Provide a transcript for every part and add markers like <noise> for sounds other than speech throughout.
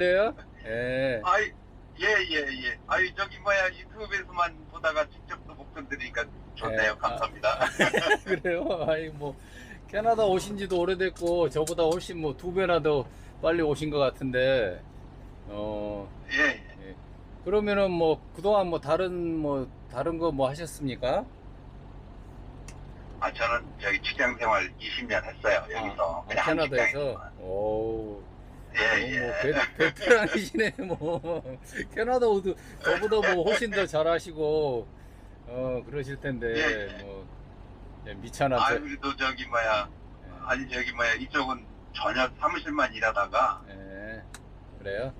그래요? 예. 아이 예예 예. 아이 저기 뭐야 유튜브에서만 보다가 직접 또 목소리 들으니까 좋네요. 예, 아. 감사합니다. <laughs> 그래요? 아이 뭐 캐나다 오신 지도 오래됐고 저보다 훨씬 뭐 두 배나 더 빨리 오신 것 같은데 어 예. 예. 예. 그러면은 뭐 그동안 뭐 다른 뭐 다른 거 뭐 하셨습니까? 아 저는 저기 직장 생활 20년 했어요. 여기서 아, 그냥 한 캐나다에서. 오, 예뭐 예. 베, 베테랑이시네 뭐 캐나다 오도 저보다 뭐 훨씬 더 잘하시고 어 그러실 텐데 예. 뭐 예, 미천한 아 저- 그래도 저기 뭐야 예. 아니 저기 뭐야 이쪽은 전혀 사무실만 일하다가 예. 그래요?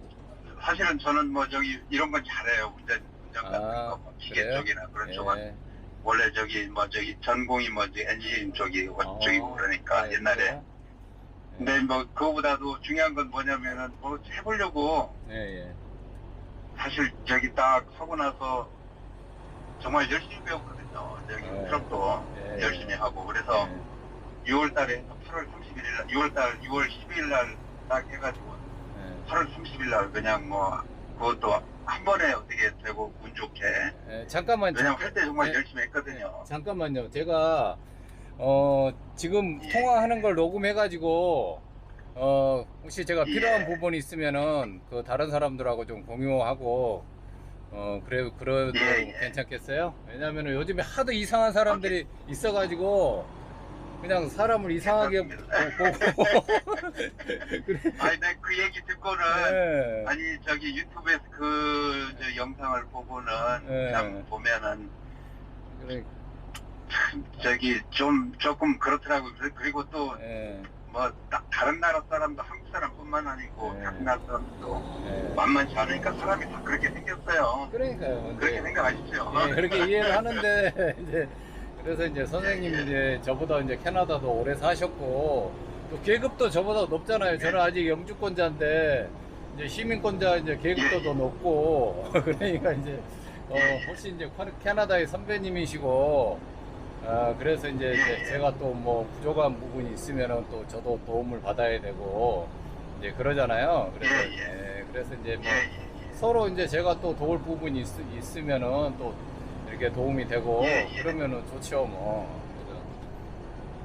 사실은 저는 뭐 저기 이런 건 잘해요. 운전 운전 같은 아, 거, 뭐 기계 그래요? 쪽이나 그런 쪽은 예. 원래 저기 뭐 저기 전공이 뭐 저기 엔진 쪽이 어, 쪽이고 그러니까 네, 옛날에 그래요? 근데 뭐 그거보다도 중요한 건 뭐냐면은 뭐 해보려고 예, 예. 사실 저기 딱 하고 나서 정말 열심히 배웠거든요. 저기 네. 트럭도 예. 열심히 하고 그래서 6월 달에 8월 31일 날 6월 달 6월 12일 날 딱 해가지고 예. 8월 30일 날 그냥 뭐 그것도 한 번에 어떻게 되고 운 좋게 예, 잠깐만 왜냐면 할 때 정말 예. 열심히 했거든요. 잠깐만요. 제가 어 지금 예. 통화하는 걸 녹음해가지고 어 혹시 제가 예. 필요한 부분이 있으면은 그 다른 사람들하고 좀 공유하고 어 그래 그래도 예, 예. 괜찮겠어요? 왜냐면은 요즘에 하도 이상한 사람들이 있어가지고 그냥 사람을 이상하게 보- 보고 <laughs> 그래. 아니 내가 그 얘기 듣고는 예. 아니 저기 유튜브에서 그 저 영상을 보고는 예. 그냥 보면은 그래. 참 저기 좀 조금 그렇더라고요. 그리- 그리고 또 예. 뭐 다른 나라 사람도 한국 사람뿐만 아니고 네. 다른 나라 사람도 예. 만만치 않으니까 사람이 다 그렇게 생겼어요. 그러니까요. 그렇게 생각하시죠? 예, 그렇게 <laughs> 이해를 하는데 이제 그래서 이제 선생님 예, 예. 이제 저보다 이제 캐나다도 오래 사셨고 또 계급도 저보다 높잖아요. 저는 예. 아직 영주권자인데 이제 시민권자 이제 계급도 예, 더 예. 높고 <laughs> 그러니까 이제 어, 예, 예. 훨씬 이제 캐- 캐나다의 선배님이시고 아 그래서 이제 예, 제- 예. 제가 또 뭐 부족한 부분이 있으면은 또 저도 도움을 받아야 되고 이제 그러잖아요. 그래서 예, 예. 예, 그래서 이제 뭐 예, 예, 서로 이제 제가 또 도울 부분이 있, 으면은또 이렇게 도움이 되고 예, 예. 그러면은 좋죠 뭐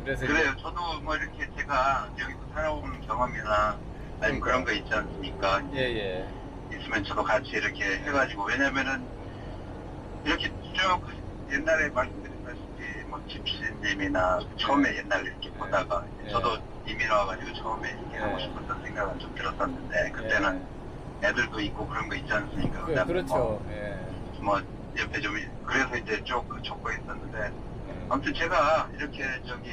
그래서 예. 그래요. 저도 뭐 이렇게 제가 여기서 살아온 경험이나 아니면 그런 거 있지 않습니까? 예 예 있으면 저도 같이 이렇게 해가지고 왜냐면은 이렇게 쭉 옛날에 말씀드렸다시피 뭐 집시님이나 처음에 옛날에 이렇게 보다가 예. 저도 이민 와가지고 처음에 이렇게 하고 예. 싶었던 생각은 좀 들었었는데 그때는 애들도 있고 그런 거 있지 않습니까? 그, 그렇죠 예. 뭐, 뭐 옆에 좀 그래서 이제 쭉 쫓고 있었는데 예. 아무튼 제가 이렇게 저기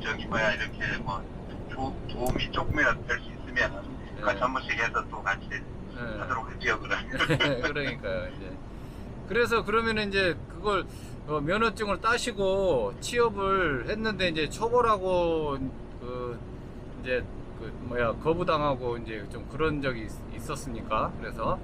저기 뭐야 이렇게 뭐 도, 도움이 조금이라도 될 수 있으면 예. 같이 한 번씩 해서 또 같이 예. 하도록 하지요 그럼 <laughs> 그러니까요 이제 그래서 그러면 이제 그걸 어, 면허증을 따시고 취업을 했는데 이제 초벌하고 그 이제 그 뭐야 거부당하고 이제 좀 그런 적이 있- 있었습니까? 그래서?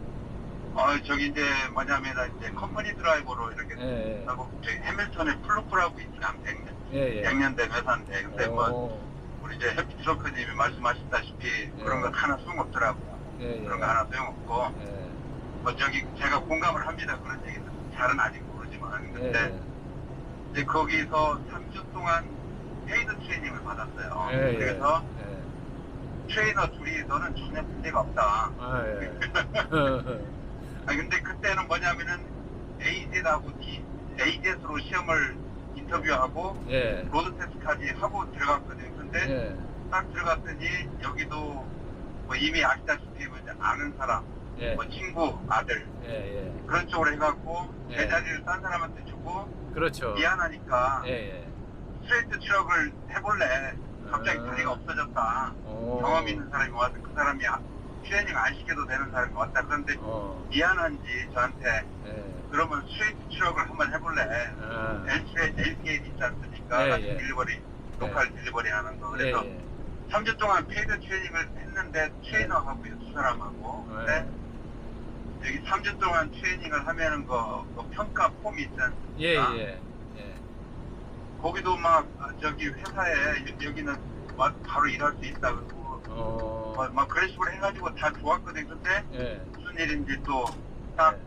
어 저기 이제 뭐냐면 이제 컴퍼니 드라이버로 이렇게 예, 하고 저기 해밀턴에 플루프라고 있지 않 100년, 예, 예. 100년 된 회사인데. 근데 뭐 어, 우리 이제 해피트로커님이 말씀하셨다시피 예. 그런 거 하나 소용없더라고요 예, 예. 그런 거 하나 소용없고 예, 뭐 저기 제가 공감을 합니다 그런 얘기는 잘은 아직 모르지만 근데 예, 이제 거기서 3주 동안 페이드 트레이닝을 받았어요. 예, 예. 그래서 예. 트레이너 둘이 너는 전혀 문제가 없다. 아, 예. <laughs> 아 근데 그때는 뭐냐면은 AZ하고 D, AZ로 시험을 인터뷰하고 예. 로드 테스트까지 하고 들어갔거든요. 근데 예. 딱 들어갔더니 여기도 뭐 이미 아시다시피 뭐 이제 아는 사람, 예. 뭐 친구, 아들 예. 예. 그런 쪽으로 해갖고 예. 제 자리를 딴 사람한테 주고 그렇죠. 미안하니까 예, 예. 스트레이트 트럭을 해볼래. 갑자기 아. 자리가 없어졌다. 어. 경험 있는 사람이 와서 그 사람이 아- 트레이닝 안 시켜도 되는 사람이 왔다. 그런데 어. 미안한지 저한테 예. 그러면 스트레이트 트럭을 한번 해볼래. 아. LCA 있지 않습니까? 예, 예. 딜리버리, 로컬 딜리버리 하는 거. 예, 그래서 예. 3주 동안 페이드 트레이닝을 했는데 트레이너하고요, 두 사람하고. 근데 여기 3주 동안 트레이닝을 하면은 그, 그 평가 폼이 있지 않습니까? 예, 예. 예. 거기도 막 아, 저기 회사에 여- 여기는 와- 바로 일할 수 있다 그러고 어. 뭐, 막 그런 식으로 해가지고 다 좋았거든. 근데 예. 무슨 일인지 또 딱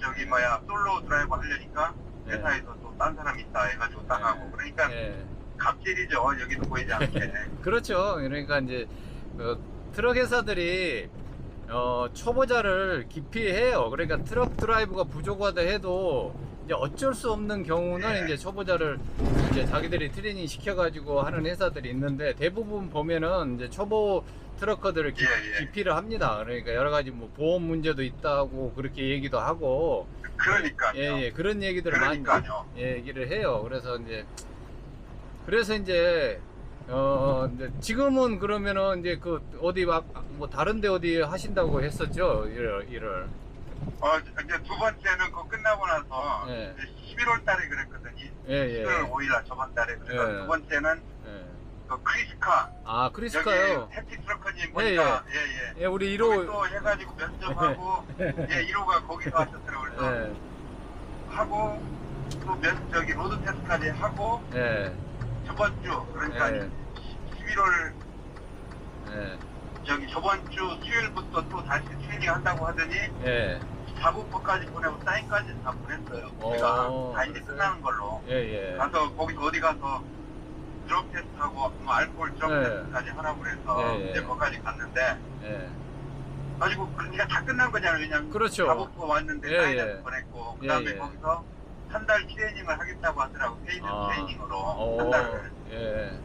저기 뭐야 솔로 드라이버 하려니까 예. 회사에서 또 딴 사람 있다 해가지고 딱 하고 그러니까 예. 갑질이죠 여기도 보이지 않게 <laughs> 그렇죠. 그러니까 이제 그 트럭 회사들이 어, 초보자를 기피해요. 그러니까 트럭 드라이브가 부족하다 해도 이제 어쩔 수 없는 경우는 예. 이제 초보자를 이제 자기들이 트레이닝 시켜가지고 하는 회사들이 있는데 대부분 보면은 이제 초보 트럭커들을 기, 예, 예. 기피를 합니다. 그러니까 여러 가지 뭐 보험 문제도 있다고 그렇게 얘기도 하고 그러니까요 예, 예, 그런 얘기들을 많이 그러니까요 얘기를 해요. 그래서 이제 그래서 이제 어 이제 지금은 그러면은 이제 그 어디 막 뭐 다른데 어디 하신다고 했었죠? 일을 일을 어 이제 두 번째는 그거 끝나고 나서 예. 이제 11월 달에 그랬거든요. 예 예 11월 5일 저번 달에. 그래서 예. 두 번째는 예. 그 크리스카. 아 여기 크리스카요? 해피 트럭커님 예, 보니까 예예 예. 우리 거기 1호 또 해가지고 면접하고 <laughs> 예. 1호가 거기서 하셨더라고요. 그래서 예, 하고 또 면, 저기 로드 테스트까지 하고 예, 저번 주 그러니까 예, 11월 예, 저기 저번 주 수요일부터 또 다시 트레이닝 한다고 하더니 예, 작업부까지 보내고 사인까지 다 보냈어요. 오, 제가 다 이제? 끝나는 걸로 예, 예. 가서 거기서 어디 가서 드럭 테스트하고 뭐 알코올 드럭 네. 테스트까지 하라고 그래서 예, 예. 이제 거기까지 갔는데 예. 가지고 그러니까 다 끝난 거잖아요. 왜냐면 그렇죠. 작업부 왔는데 예, 사인을 예. 보냈고 예, 그다음에 예. 거기서 한 달 트레이닝을 하겠다고 하더라고 페이드 아. 트레이닝으로 오, 한 달을 예,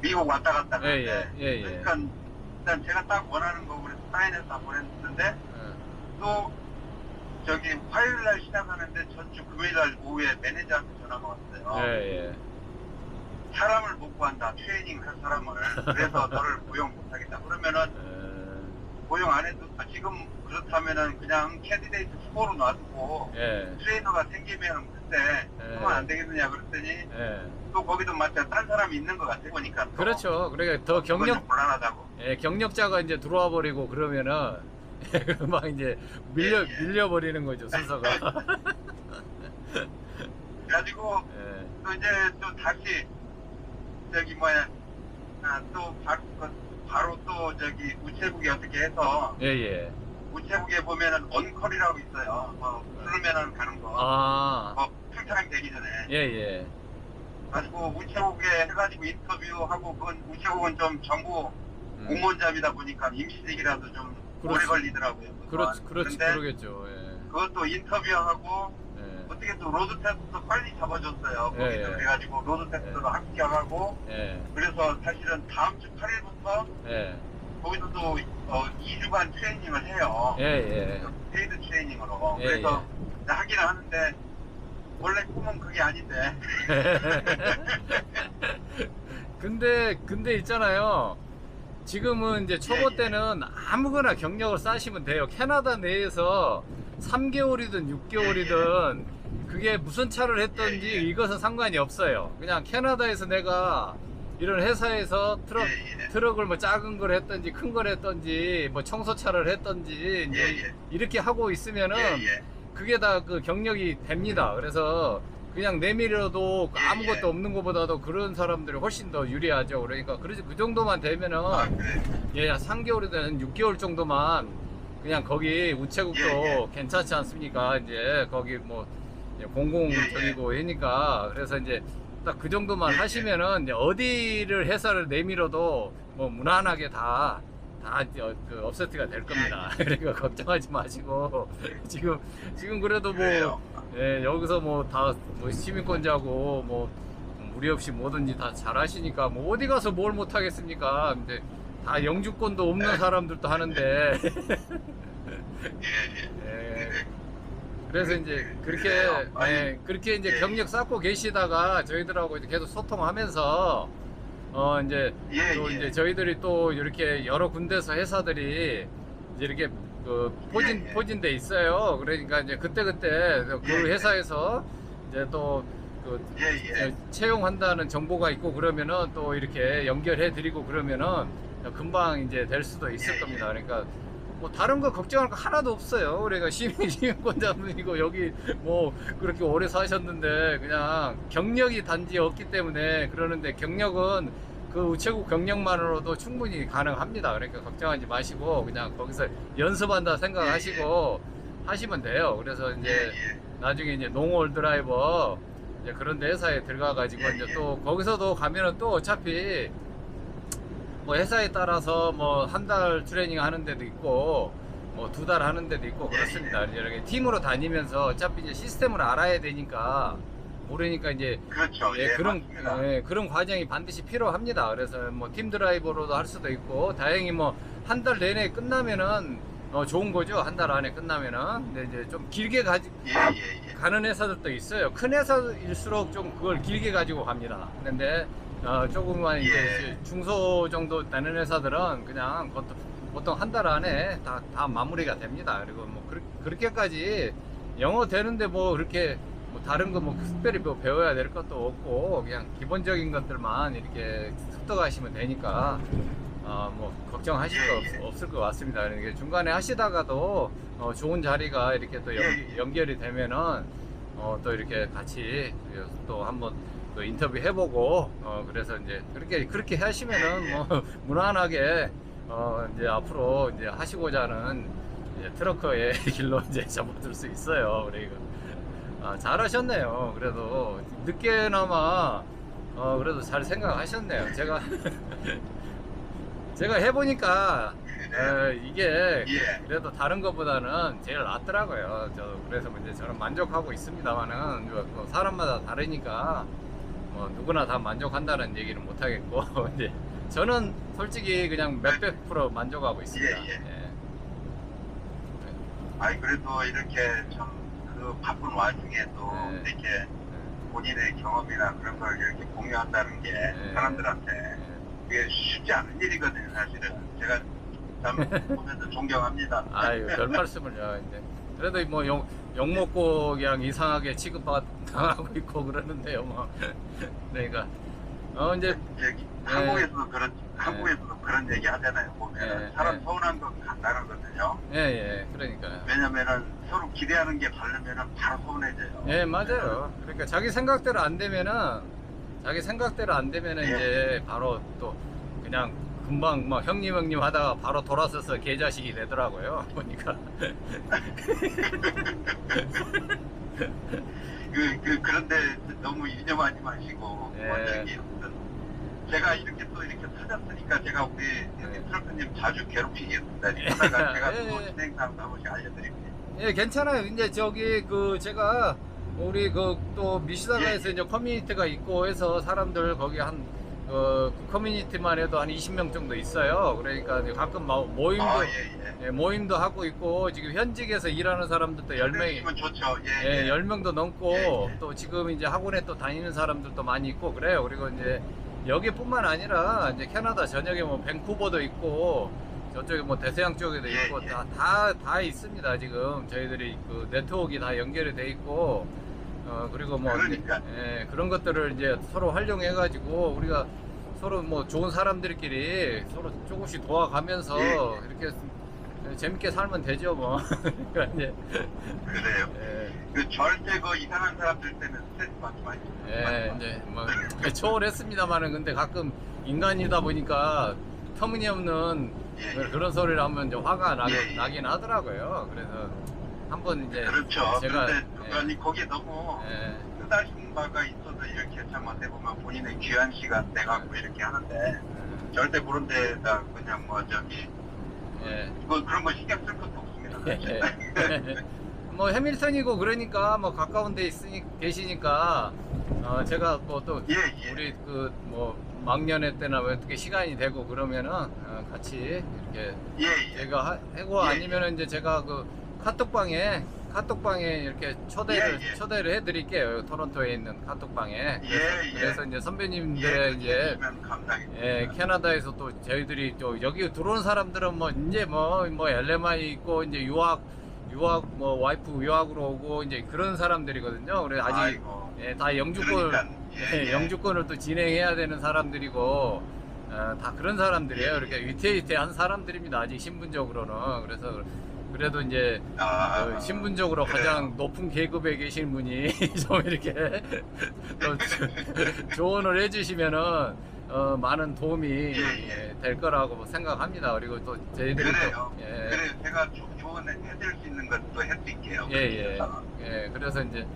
미국 왔다 갔다 예, 하는데 예, 예, 예. 그러니까 일단 제가 딱 원하는 거 그래서 사인해서 다 보냈는데 예. 또 저기 화요일 날 시작하는데 전주 금요일 날 오후에 매니저한테 전화가 왔어요. 예, 예. 사람을 못 구한다. 트레이닝 할 사람을. 그래서 <laughs> 너를 고용 못 하겠다. 그러면은 예. 고용 안 해도 아, 지금 그렇다면은 그냥 캔디데이트 후보로 놔두고 예, 트레이너가 생기면 그때 예. 하면 안 되겠느냐 그랬더니 예. 또 거기도 마찬 딴 사람이 있는 것 같아 보니까 또 그렇죠. 그러니까 더 그건 경력 좀 불안하다고. 예, 경력자가 이제 들어와 버리고 그러면은 <laughs> 막 이제 밀려 예, 예. 밀려 버리는 거죠 순서가. <laughs> 그래가지고 예, 또 이제 또 다시 저기 뭐야 아, 또 바로, 바로 또 저기 우체국에 어떻게 해서 예, 예. 우체국에 보면은 언컬이라고 있어요. 뭐 부르면은 가는 거. 아, 뭐 풀타임 되기 전에. 예, 예, 가지고 우체국에 해가지고 인터뷰하고 그건 우체국은 좀 정부 음. 공무원잡이다 보니까 임시직이라도 좀 오래 그렇지. 걸리더라고요. 그렇 그동안. 그렇지 근데 그러겠죠. 예, 그것도 인터뷰하고 예, 어떻게 또 로드 테스트도 빨리 잡아줬어요. 예, 거기서 예. 그래가지고 로드 테스트도 합격하고 예, 그래서 사실은 다음 주 8일부터 예, 거기서 또 어, 2주간 트레이닝을 해요. 예, 예. 페이드 트레이닝으로. 예, 그래서 하기는 하는데 원래 꿈은 그게 아닌데. <laughs> 근데 근데 있잖아요. 지금은 이제 초보 예, 예. 때는 아무거나 경력을 쌓으시면 돼요. 캐나다 내에서 3개월이든 6개월이든 그게 무슨 차를 했던지 예, 예. 이것은 상관이 없어요. 그냥 캐나다에서 내가 이런 회사에서 트럭 예, 예. 트럭을 뭐 작은 걸 했던지 큰 걸 했던지 뭐 청소차를 했던지 이제 예, 예. 이렇게 하고 있으면은 예, 예. 그게 다 그 경력이 됩니다. 그래서 그냥 내밀어도 예, 아무것도 예. 없는 것보다도 그런 사람들이 훨씬 더 유리하죠. 그러니까 그러지 그 정도만 되면은 아, 그래. 예, 3개월이든 6개월 정도만 그냥 거기 우체국도 예, 괜찮지 않습니까? 이제 거기 뭐 공공적이고 하니까 그래서 이제 딱 그 정도만. 하시면은 이제 어디를 회사를 내밀어도 뭐 무난하게 다. 다 어, 그 업세트가 될 겁니다. <laughs> 그러니까 걱정하지 마시고 <laughs> 지금 지금 그래도 뭐. 예, 여기서 뭐 다 뭐 시민권자고 뭐 무리 없이 뭐든지 다 잘하시니까 뭐 어디 가서 뭘 못하겠습니까? 근데 다 영주권도 없는 네. 사람들도 하는데 <laughs> 예, 예. 예, 그래서 이제 그렇게 그래요? 아니, 예, 그렇게 이제 예. 경력 쌓고 계시다가 저희들하고 이제 계속 소통하면서 어 이제 예, 또 예. 이제 저희들이 또 이렇게 여러 군데서 회사들이 이제 이렇게 그 포진 예, 예. 포진돼 있어요. 그러니까 이제 그때 그때 그 예, 예. 회사에서 이제 또그 예, 예. 채용한다는 정보가 있고 그러면은 또 이렇게 연결해 드리고 그러면은 금방 이제 될 수도 있을 예, 겁니다. 그러니까 뭐 다른 거 걱정할 거 하나도 없어요. 그러니까 시민 <laughs> 시민권자분이고 여기 뭐 그렇게 오래 사셨는데 그냥 경력이 단지 없기 때문에 그러는데 경력은 그 우체국 경력만으로도 충분히 가능합니다. 그러니까 걱정하지 마시고 그냥 거기서 연습한다 생각하시고 하시면 돼요. 그래서 예, 이제 예. 나중에 이제 농올 드라이버 이제 그런 데 회사에 들어가 가지고 예, 이제 예. 또 거기서도 가면은 또 어차피 뭐 회사에 따라서 뭐 한 달 트레이닝 하는 데도 있고 뭐 두 달 하는 데도 있고 예, 그렇습니다. 이렇게 팀으로 다니면서 어차피 이제 시스템을 알아야 되니까 모르니까 이제 그렇죠. 예, 예, 그런 맞습니다. 예, 그런 과정이 반드시 필요합니다. 그래서 뭐 팀 드라이버로도 할 수도 있고 다행히 뭐 한 달 내내 끝나면은 어, 좋은 거죠. 한 달 안에 끝나면은 근데 이제 좀 길게 가지 예, 예, 예. 가는 회사들도 있어요. 큰 회사일수록 좀 그걸 길게 가지고 갑니다. 근데 어, 조금만 이제 예. 중소 정도 되는 회사들은 그냥 보통, 보통 한 달 안에 다, 다 마무리가 됩니다. 그리고 뭐 그렇, 그렇 게까지 영어 되는데 뭐 그렇게 뭐 다른 거 뭐 특별히 뭐 배워야 될 것도 없고 그냥 기본적인 것들만 이렇게 습득하시면 되니까 어, 뭐 걱정하실 거 예, 예. 없, 을것 같습니다. 그러니까 중간에 하시다가도 어, 좋은 자리가 이렇게 또 연, 예, 예. 연결이 되면은 어, 또 이렇게 같이 또 한번 또 인터뷰 해보고 어, 그래서 이제 그렇게 그렇게 하시면은. 뭐 <laughs> 무난하게 어, 이제 앞으로 이제 하시고자 하는 이제 트럭커의 <laughs> 길로 이제 접어들 수 있어요. 그러니까 아, 잘하셨네요. 그래도 늦게나마 어, 그래도 잘 생각하셨네요. 제가 <laughs> 제가 해보니까 어, 이게 예. 그래도 다른 것보다는 제일 낫더라고요. 저 그래서 이제 저는 만족하고 있습니다만은 뭐 사람마다 다르니까 뭐 누구나 다 만족한다는 얘기는 못 하겠고 <laughs> 이제 저는 솔직히 그냥 몇백 프로 만족하고 있습니다. 예, 예. 예. 아니 그래도 이렇게 참 그 바쁜 와중에도 네. 이렇게 본인의 경험이나 그런 걸 이렇게 공유한다는 게 네. 사람들한테 예. 그게 쉽지 않은 일이거든요 사실은 제가 참 보면서 존경합니다 아유 별 말씀을요. 이제 그래도 뭐 욕 욕 먹고 그냥 이상하게 취급받 당하고 있고 그러는데요. 뭐 <laughs> 그러니까 어 이제 저기 네. 한국에서도 그런 한국에서도 그런 얘기 하잖아요 보면 네, 사람 네. 서운한 거 나거든요 예 예 그러니까요. 왜냐면은 서로 기대하는 게 다르면은 바로 서운해져요 예 맞아요. 그러니까 자기 생각대로 안 되면은 자기 생각대로 안 되면은 예. 이제 바로 또 그냥 금방 막 형님 형님 하다가 바로 돌아서서 개자식이 되더라고요. <laughs> 보니까 그, 그, 그런데 너무 유념하지 마시고, 네. 원장님. 제가 이렇게 또 이렇게 찾았으니까 제가 우리 여기 트럭크님 자주 괴롭히겠습니다. 하다가 <laughs> 제가 예, 또 예. 진행상 한 번씩 알려드릴게요. 예, 괜찮아요. 이제 저기 그 제가 우리 그 또 미시다가에서 예, 예. 이제 커뮤니티가 있고 해서 사람들 거기 한 어, 그 커뮤니티만 해도 한 20명 정도 있어요. 그러니까 가끔 모- 모임도 아, 예, 예. 예, 모임도 하고 있고 지금 현직에서 일하는 사람들도 10명이 면 좋죠. 예, 예, 예. 10명도 넘고 예, 예. 또 지금 이제 학원에 또 다니는 사람들도 많이 있고 그래요. 그리고 이제 여기뿐만 아니라 이제 캐나다 전역에 뭐 밴쿠버도 있고 저쪽에 뭐 대서양 쪽에도 예, 있고 예. 다 다 다 있습니다. 지금 저희들이 그 네트워크가 다 연결이 돼 있고 어 그리고 뭐 그러니까. 예, 그런 것들을 이제 서로 활용해 가지고 우리가 서로 뭐 좋은 사람들끼리 서로 조금씩 도와가면서 예. 이렇게 재밌게 살면 되죠 뭐. <laughs> 그러니까 이제 그래요. 예. 그 절대 그 이상한 사람들 때는 스트레스 받지 마시고. 예, 이제 뭐 초월했습니다만은 근데 가끔 인간이다 보니까 터무니없는 예, 예. 그런 소리를 하면 이제 화가 나, 예, 예. 나긴 하더라고요. 그래서 한번 이제 그렇죠. 제가 그런데 예, 아니 거기에 너무 예, 쓰다신 바가 있어서 이렇게 참 어떻게 보면 본인의 귀한 시간 내갖고 이렇게 하는데 절대 그런 데다 그냥 뭐 저기 예, 뭐 그런 거 신경 쓸 것도 없습니다. 예. <laughs> 뭐 해밀턴이고 그러니까 뭐 가까운 데 있으니 계시니까 어, 제가 뭐 또 예, 예. 우리 그 뭐 막년회 때나 뭐 어떻게 시간이 되고 그러면은 어, 같이 이렇게 예, 예. 제가 하- 예, 아니면은 이제 제가 그 카톡방에 카톡방에 이렇게 초대를 예, 예. 초대를 해드릴게요 토론토에 있는 카톡방에 그래서, 예, 예. 그래서 이제 선배님들의 이제 면 감사하겠습니다. 예, 캐나다에서 또 저희들이 또 여기 들어온 사람들은 뭐 이제 뭐뭐 LMI 있고 이제 유학 유학 뭐 와이프 유학으로 오고 이제 그런 사람들이거든요. 그래 아직 아이고. 예, 다 영주권 그러니까, 예, 예, 예. 영주권을 또 진행해야 되는 사람들이고 어, 다 그런 사람들이에요. 예, 이렇게 위태위태한 사람들입니다. 아직 신분적으로는 그래서 그래도 이제 아, 어, 신분적으로. 가장 높은 계급에 계신 분이 <laughs> 좀 이렇게 <laughs> 또 <laughs> 조언을 해주시면은 어, 어, 많은 도움이 예. 예, 될 거라고 생각합니다. 그리고 또 저희들이. 또, 예, 그래 제가 조, 조언 해드릴 수 있는 것도 해드릴게요. 예, 예. 예, 그래서 이제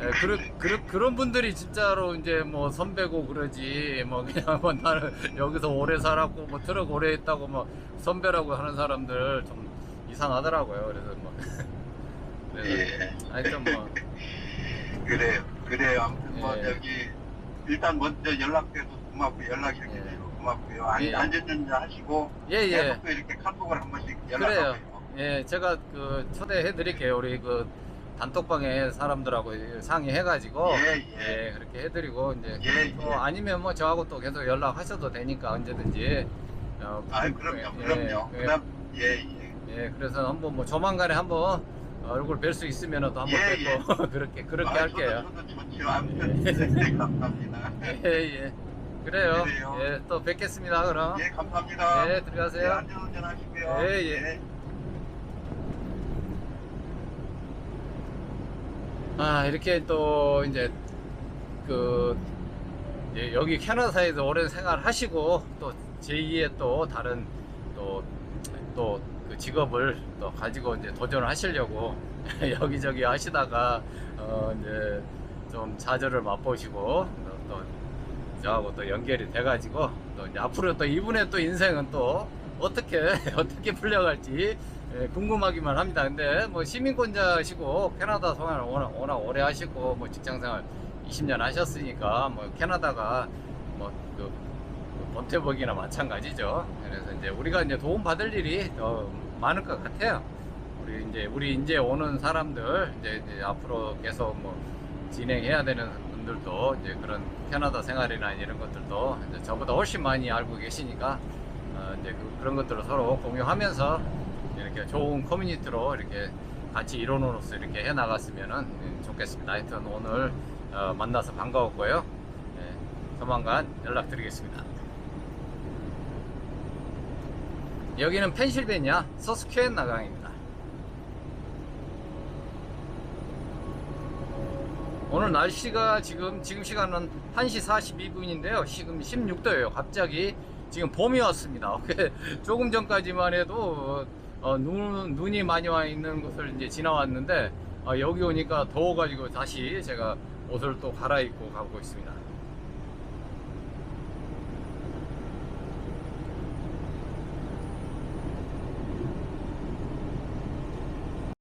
예, 그런 그런 그런 분들이 진짜로 이제 뭐 선배고 그러지 뭐 그냥 뭐 나는 여기서 오래 살았고 뭐 트럭 오래 했다고 뭐 선배라고 하는 사람들 좀 이상하더라고요. 그래서 뭐 <laughs> 그래서 예. 하여튼 뭐 <laughs> 그래요. 그래요. 아무튼 뭐 예. 저기 일단 먼저 연락돼서 고맙고 연락 이렇게 예. 주셔서 고맙고요. 안, 예. 안전운전 하시고 예, 예. 계속 또 이렇게 카톡을 한 번씩 그래요. 연락하고요. 예, 제가 그 초대해 드릴게요. 우리 그 단톡방에 사람들하고 상의해 가지고 예, 예. 예, 그렇게 해 드리고 이제 예, 또 예. 아니면 뭐 저하고 또 계속 연락하셔도 되니까 언제든지 어, 아, 그- 그럼요. 예, 그럼요. 예, 그다음 예, 예. 예, 그래서 한번 뭐 조만간에 한번 얼굴 뵐 수 있으면 또 한번 예, 뵙고 <laughs> 그렇게 그렇게 아, 할게요. 좋죠. 아무튼 네, 감사합니다. <laughs> 예, 예. 그래요. 그래요. 예, 또 뵙겠습니다. 그럼. 예, 감사합니다. 예, 들어가세요. 예, 안전 운전 하시고요. 예, 예. 아, 이렇게 또 이제 그 예, 여기 캐나다에서 오랜 생활 하시고 또 제2의 또 다른 또또 그 직업을 또 가지고 이제 도전을 하시려고 <laughs> 여기저기 하시다가 어 이제 좀 좌절을 맛보시고 또, 또 저하고 또 연결이 돼가지고 또 이제 앞으로 또 이분의 또 인생은 또 어떻게 <laughs> 어떻게 풀려갈지 예, 궁금하기만 합니다. 근데 뭐 시민권자시고 캐나다 생활 워낙, 워낙 오래 하시고 뭐 직장생활 20년 하셨으니까 뭐 캐나다가 뭐그 본태복이나 마찬가지죠. 그래서 이제 우리가 이제 도움 받을 일이 더 많을 것 같아요. 우리 이제 우리 이제 오는 사람들 이제, 이제 앞으로 계속 뭐 진행해야 되는 분들도 이제 그런 캐나다 생활이나 이런 것들도 이제 저보다 훨씬 많이 알고 계시니까 어 이제 그, 런 것들을 서로 공유하면서 이렇게 좋은 커뮤니티로 이렇게 같이 이론으로서 이렇게 해 나갔으면은 좋겠습니다. 하여튼 오늘 어 만나서 반가웠고요. 예, 조만간 연락드리겠습니다. 여기는 펜실베니아 서스퀘엔 나강입니다. 오늘 날씨가 지금 지금 시간은 1시 42분인데요. 지금 16도예요. 갑자기 지금 봄이 왔습니다. <laughs> 조금 전까지만 해도 어, 눈, 눈이 많이 와 있는 곳을 이제 지나왔는데 어, 여기 오니까 더워가지고 다시 제가 옷을 또 갈아입고 가고 있습니다.